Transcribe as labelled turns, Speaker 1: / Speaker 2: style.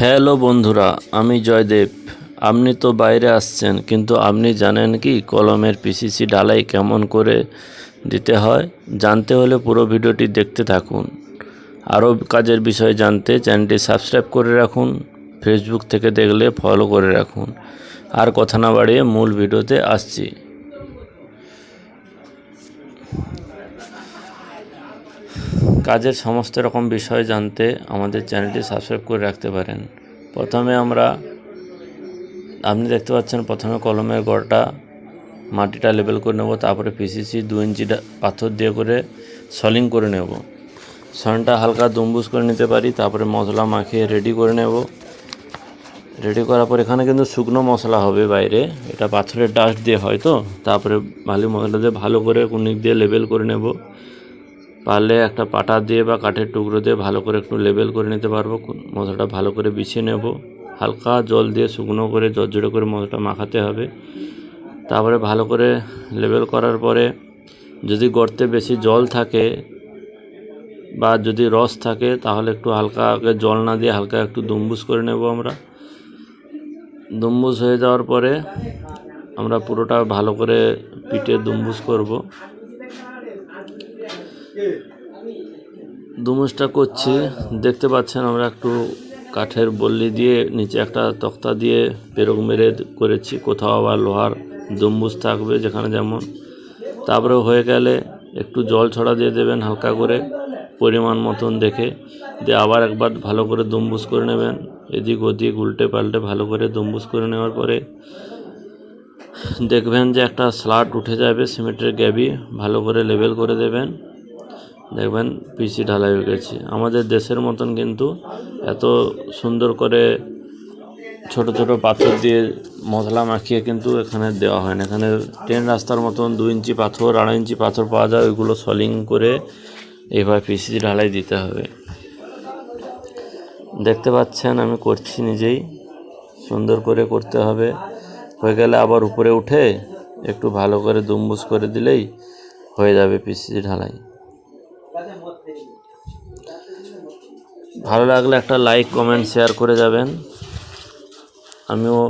Speaker 1: Hello বন্ধুরা, আমি জয়দেব। আপনি তো বাইরে আসছেন, কিন্তু আপনি জানেন কি কলমের পিসিসি ডালাই কেমন করে দিতে হয়? জানতে হলে পুরো ভিডিওটি দেখতে থাকুন। আরও কাজের বিষয়ে জানতে চ্যানেলটি সাবস্ক্রাইব করে রাখুন ফেসবুক থেকে দেখলে ফলো করে রাখুন। আর কথা না বাড়িয়ে মূল ভিডিওতে আসছি। কাজের সমস্ত রকম বিষয় জানতে আমাদের চ্যানেলটি সাবস্ক্রাইব করে রাখতে পারেন। প্রথমে আমরা, আপনি দেখতে পাচ্ছেন প্রথমে কলমের গড়টা মাটিটা লেবেল করে নেব, তারপরে পিসিসি দু ইঞ্চি ডা- পাথর দিয়ে করে সলিং করে নেব। সনটা হালকা দুম্বুস করে নিতে পারি, তারপরে মশলা মাখিয়ে রেডি করে নেব। রেডি করার পর এখানে কিন্তু শুকনো মশলা হবে বাইরে, এটা পাথরের ডাস্ট দিয়ে হয় তো, তারপরে ভালো মশলা দিয়ে ভালো করে কুনিক দিয়ে লেবেল করে নেব। পারলে একটা পাটা দিয়ে বা কাঠের টুকরো দিয়ে ভালো করে একটু লেবেল করে নিতে পারব। মশলাটা ভালো করে বিছিয়ে নেব। হালকা জল দিয়ে শুকনো করে জর্জরে করে মশলাটা মাখাতে হবে। তারপরে ভালো করে লেবেল করার পরে যদি গর্তে বেশি জল থাকে বা যদি রস থাকে, তাহলে একটু হালকা জল না দিয়ে হালকা একটু দুম্বুস করে নেব আমরা। দুম্বুস হয়ে যাওয়ার পরে আমরা পুরোটা ভালো করে পিঠে দুম্বুস করব। দুমুজটা করছি, দেখতে পাচ্ছেন আমরা একটু কাঠের বল্লি দিয়ে নিচে একটা তক্তা দিয়ে পেরক মেরে করেছি, কোথাও আবার লোহার দুম্বুজ থাকবে যেখানে যেমন। তারপরে হয়ে গেলে একটু জল ছড়া দিয়ে দেবেন হালকা করে, পরিমাণ মতন দেখে। দিয়ে আবার একবার ভালো করে দুম্বুজ করে নেবেন, এদিক ওদিক উল্টে পাল্টে ভালো করে দুম্বুজ করে নেওয়ার পরে দেখবেন যে একটা স্লাট উঠে যাবে, সিমেন্টের গ্যাবি ভালো করে লেবেল করে দেবেন। দেখবেন পিসি ঢালাই হয়ে গেছে। আমাদের দেশের মতন কিন্তু এত সুন্দর করে ছোট ছোট পাথর দিয়ে মশলা মাখিয়ে কিন্তু এখানে দেওয়া হয় না। এখানে ট্রেন রাস্তার মতন দু ইঞ্চি পাথর, আড়াই ইঞ্চি পাথর পাওয়া যায়, ওইগুলো সলিং করে এইভাবে পিসি ঢালাই দিতে হবে। দেখতে পাচ্ছেন, আমি করছি নিজেই। সুন্দর করে করতে হবে। হয়ে গেলে আবার উপরে উঠে একটু ভালো করে দুম্বুস করে দিলেই হয়ে যাবে পিসি ঢালাই। ভালো লাগলে একটা লাইক কমেন্ট শেয়ার করে যাবেন। আমিও